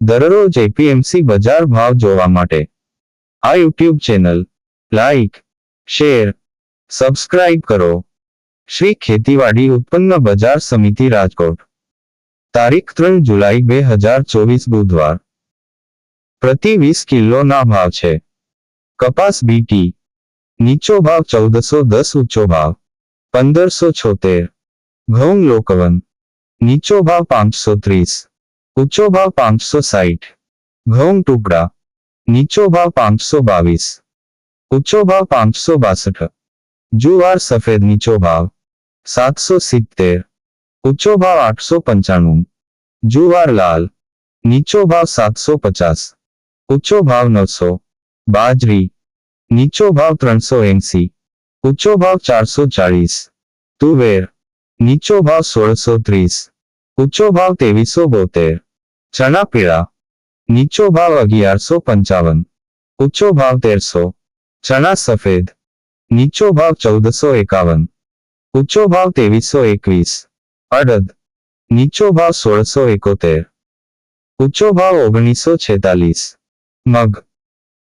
દરરોજ એપીએમસી બજાર ભાવ જોવા માટે. આ YouTube channel, like, share, subscribe કરો. શ્રી ખેતીવાડી ઉત્પન્ન બજાર સમિતિ રાજકોટ. તારીખ ત્રણ જુલાઈ બે હજાર ચોવીસ બુધવાર. પ્રતિ વીસ કિલોના ભાવ છે. કપાસ બીટી નીચો ભાવ ચૌદસો દસ, ઊંચો ભાવ પંદરસો છોતેર. ઘઉં લોકવન. નીચો ભાવ પાંચસો ત્રીસ. ઊંચો ભાવ પાંચસો સાઠ ઘઉં ટુકડા નીચો ભાવ પાંચસો બાવીસ ઊંચો ભાવ પાંચસો બાસઠ જુવાર સફેદ નીચો ભાવ સાતસો સિત્તેર ઊંચો ભાવ આઠસો પંચાણું જુવાર લાલ નીચો ભાવ સાતસો પચાસ ઊંચો ભાવ નવસો બાજરી નીચો ભાવ ત્રણસો એંસી ઊંચો ભાવ ચારસો ચાળીસ તુવેર નીચો ભાવ સોળસો ત્રીસ ઊંચો ભાવ ત્રેવીસો બોતેર ચણા પીળા નીચો ભાવ અગિયારસો પંચાવન ઊંચો ભાવ તેરસો ચણા સફેદ નીચો ભાવ ચૌદસો એકાવન ઊંચો ભાવ ત્રેવીસો એકવીસ અડદ નીચો ભાવ સોળસો એકોતેર ઊંચો ભાવ ઓગણીસો છેતાલીસ મગ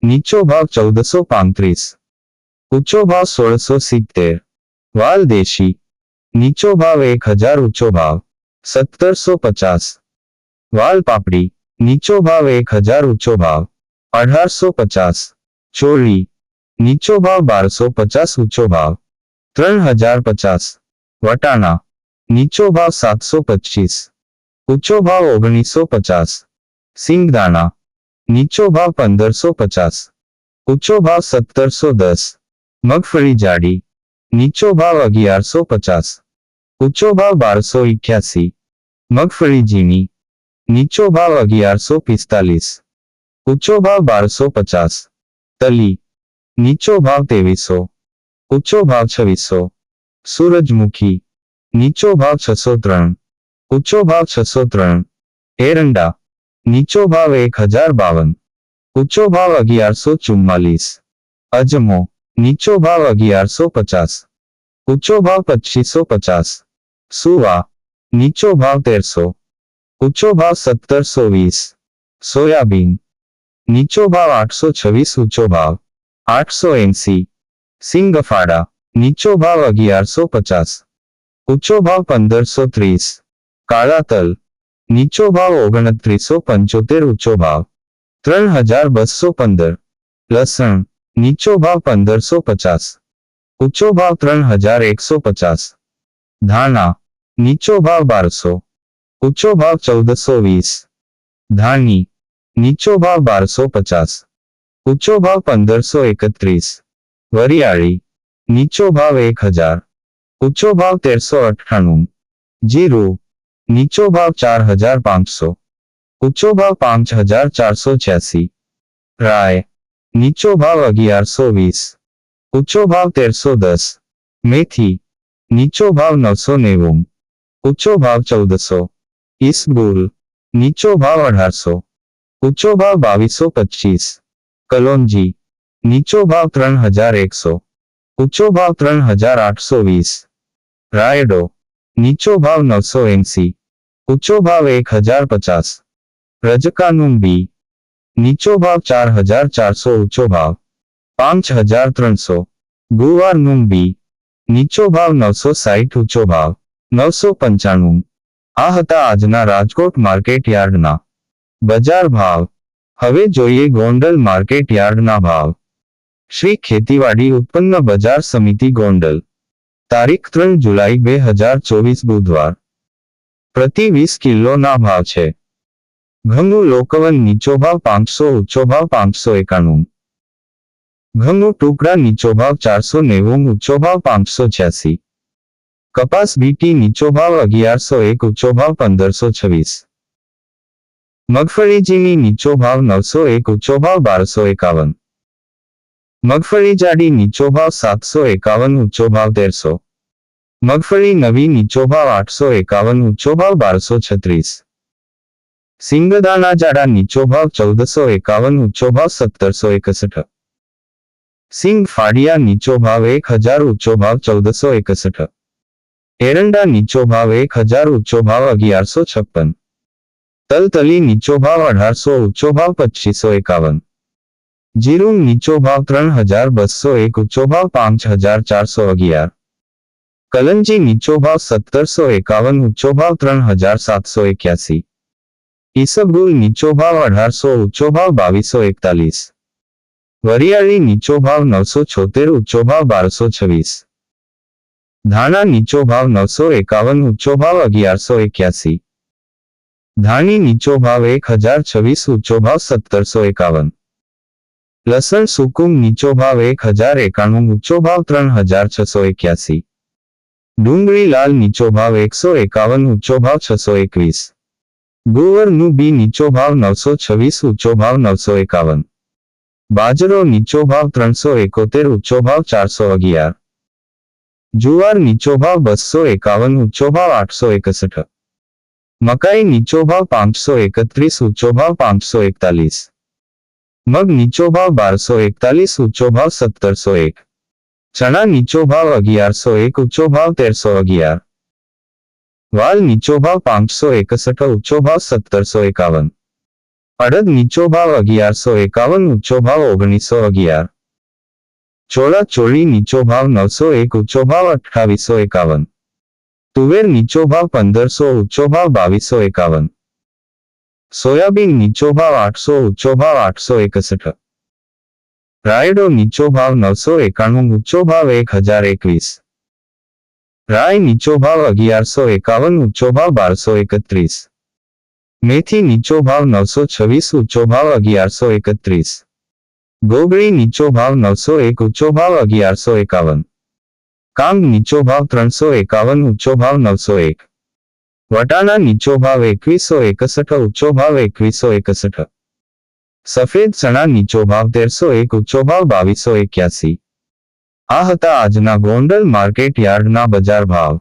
નીચો ભાવ ચૌદસો પાંત્રીસ ઊંચો ભાવ સોળસો સિત્તેર વાલ દેશી નીચો ભાવ એક હજાર ઊંચો ભાવ સત્તરસો પચાસ વાલ પાપડી નીચો ભાવ એક હજાર ઊંચો ભાવ અઢારસો પચાસ ચોળી નીચો ભાવ બારસો પચાસ ઊંચો ભાવ ત્રણ હજાર પચાસ વટાણા નીચો ભાવ સાતસો પચીસ ઊંચો ભાવ ઓગણીસો પચાસ સિંગદાણા નીચો ભાવ પંદરસો પચાસ ઊંચો ભાવ સત્તરસો દસ મગફળી જાડી નીચો ભાવ અગિયારસો પચાસ ઊંચો ભાવ બારસો ઇઠ્યાસી મગફળી ઝીણી નીચો ભાવ અગિયારસો પિસ્તાલીસ ઊંચો ભાવ બારસો પચાસ તલી નીચો ભાવ ત્રેવીસો ઊંચો ભાવ છવ્વીસો સૂરજમુખી નીચો ભાવ છસો ત્રણ ઊંચો ભાવ છસો ત્રણ એરંડા નીચો ભાવ એક હજાર બાવન ઊંચો ભાવ અગિયારસો ચુમ્માલીસ અજમો નીચો ભાવ અગિયારસો પચાસ ઊંચો ભાવ પચીસો પચાસ સુવા નીચો ભાવ તેરસો ઊંચો ભાવ સત્તરસો વીસ સોયાબીન નીચો ભાવ આઠસો છવ્વીસ ઊંચો ભાવ આઠસો એંસી સિંગફાડા નીચો ભાવ અગિયારસો પચાસ ઊંચો ભાવ પંદરસો ત્રીસ કાળા તલ નીચો ભાવ ઓગણત્રીસો પંચોતેર ઊંચો ભાવ ત્રણ હજાર બસો પંદર લસણ નીચો ભાવ પંદરસો પચાસ ઊંચો ભાવ ત્રણ હજાર એકસો પચાસ ધાણા નીચો ભાવ બારસો ઊંચો ભાવ ચૌદસો વીસ ધાની નીચો ભાવ બારસો પચાસ ઊંચો ભાવ પંદરસો એકત્રીસ વરિયાળી નીચો ભાવ એક હજાર ઊંચો ભાવ તેરસો અઠ્ઠાણું જીરું નીચો ભાવ ચાર હજાર પાંચસો ઊંચો ભાવ પાંચ હજાર ચારસો છ્યાસી રાય નીચો ભાવ અગિયારસો વીસ ઊંચો ભાવ તેરસો દસ મેથી નીચો ભાવ નવસો નેવું ઊંચો ભાવ ચૌદસો ઈસબુલ નીચો ભાવ અઢારસો ઊંચો ભાવ બાવીસો પચીસ કલોંજી નીચો ભાવ ત્રણ હજાર એકસો ઊંચો ભાવ ત્રણ હજાર આઠસો વીસ રાયડો નીચો ભાવ નવસો એંસી ઊંચો ભાવ એક હજાર પચાસ રજકાનું બી નીચો ભાવ ચાર હજાર ચારસો ઊંચો ભાવ પાંચ હજાર ત્રણસો ગુવારનું બી નીચો ભાવ નવસો સાઠ ઊંચો ભાવ નવસો પંચાણું આ હતા આજના રાજકોટ માર્કેટ યાર્ડના. બજાર ભાવ. હવે જોઈએ ગોંડલ માર્કેટ યાર્ડના ભાવ. શ્રી ખેતીવાડી ઉત્પન્ન બજાર સમિતિ ગોંડલ. તારીખ ત્રણ જુલાઈ બે હજાર ચોવીસ બુધવાર. પ્રતિ વીસ કિલોના ભાવ છે. ઘઉંનું લોકવન નીચો ભાવ પાંચસો, ઊંચો ભાવ પાંચસો એકાણું. ઘઉંનું ટુકડા નીચો ભાવ ચારસો નેવું, ઊંચો ભાવ પાંચસો છ્યાસી. કપાસ બીટી નીચો ભાવ અગિયારસો એક ઊંચો ભાવ પંદરસો છવ્વીસ મગફળી ઝીણી નીચો ભાવ નવસો એક ઊંચો ભાવ બારસો એકાવન મગફળી જાડી નીચો ભાવ સાતસો એકાવન ઊંચો ભાવ તેરસો મગફળી નવી નીચો ભાવ આઠસો એકાવન ઊંચો ભાવ બારસો છત્રીસ સિંગદાણા જાડા નીચો ભાવ ચૌદસો એકાવન ઊંચો ભાવ સત્તરસો એકસઠ સિંગ ફાડિયા નીચો ભાવ એક હજાર ઊંચો ભાવ ચૌદસો એકસઠ એરંડા નીચો ભાવ એક હજાર ઊંચો ભાવ અગિયારસો છપ્પન તલતલી નીચો ભાવ અઢારસો ઊંચો ભાવ પચીસો એકાવન જીરું નીચો ભાવ ત્રણ હજાર બસો એક ઊંચો ભાવ પાંચ હજાર ચારસો અગિયાર કલંજી નીચો ભાવ સત્તરસો એકાવન ઊંચો ભાવ ત્રણ હજાર સાતસો એક્યાસી ઈસબગુલ નીચો ભાવ અઢારસો ઊંચો ભાવ બાવીસો એકતાલીસ વરિયાળી નીચો ભાવ નવસો છોતેર ઊંચો ભાવ બારસો છવ્વીસ ધાણા નીચો ભાવ નવસો એકાવન ઊંચો ભાવ અગિયારસો એક્યાસી ધાણી નીચો ભાવ એક હજાર છવ્વીસ ઊંચો ભાવ સત્તરસો એકાવન લસણ સુકુમ નીચો ભાવ એક હજાર એકાણું ઊંચો ભાવ ત્રણ હજાર છસો એક્યાસી ડુંગળી લાલ નીચો ભાવ એકસો એકાવન ઊંચો ભાવ છસો એકવીસ ગુવરનું બી નીચો ભાવ નવસો છવ્વીસ ઊંચો ભાવ નવસો એકાવન બાજરો નીચો ભાવ ત્રણસો એકોતેર ઊંચો ભાવ ચારસો અગિયાર જુવાર નીચો ભાવ બસો એકાવન ઊંચો ભાવ આઠસો એકસઠ મકાઈ નીચો ભાવ પાંચસો એકત્રીસ ઊંચો ભાવ પાંચસો એકતાલીસ મગ નીચો ભાવ બારસો એકતાલીસ ઊંચો ભાવ સત્તરસો એક ચણા નીચો ભાવ અગિયારસો એક ઊંચો ભાવ તેરસો અગિયાર વાલ નીચો ભાવ પાંચસો એકસઠ ઊંચો ભાવ સત્તરસો એકાવન અડદ નીચો ભાવ અગિયારસો એકાવન ઊંચો ભાવ ઓગણીસો અગિયાર ચોળા ચોળી નીચો ભાવ નવસો એક, ઊંચો ભાવ અઠ્ઠાવીસો એકાવન. તુવેર નીચો ભાવ પંદરસો, ઊંચો ભાવ બાવીસો એકાવન. સોયાબીન નીચો ભાવ આઠસો, ઊંચો ભાવ આઠસો એકસઠ. રાયડો નીચો ભાવ નવસો એકાણું, ઊંચો ભાવ એક હજાર એકવીસ. રાય નીચો ભાવ અગિયારસો એકાવન, ઊંચો ભાવ બારસો એકત્રીસ. મેથી નીચો ભાવ નવસો છવ્વીસ, ઊંચો ભાવ અગિયારસો એકત્રીસ. ગોગળી નીચો ભાવ નવસો એક, ઊંચો ભાવ અગિયારસો એકાવન. કાંગ નીચો ભાવ ત્રણસો એકાવન, ઊંચો ભાવ નવસો એક. વટાણા નીચો ભાવ એકવીસો એકસઠ, ઊંચો ભાવ એકવીસો એકસઠ. સફેદ ચણા નીચો ભાવ તેરસો એક, ઊંચો ભાવ બાવીસો એક્યાસી. આ હતા આજના ગોંડલ માર્કેટ યાર્ડના બજાર ભાવ.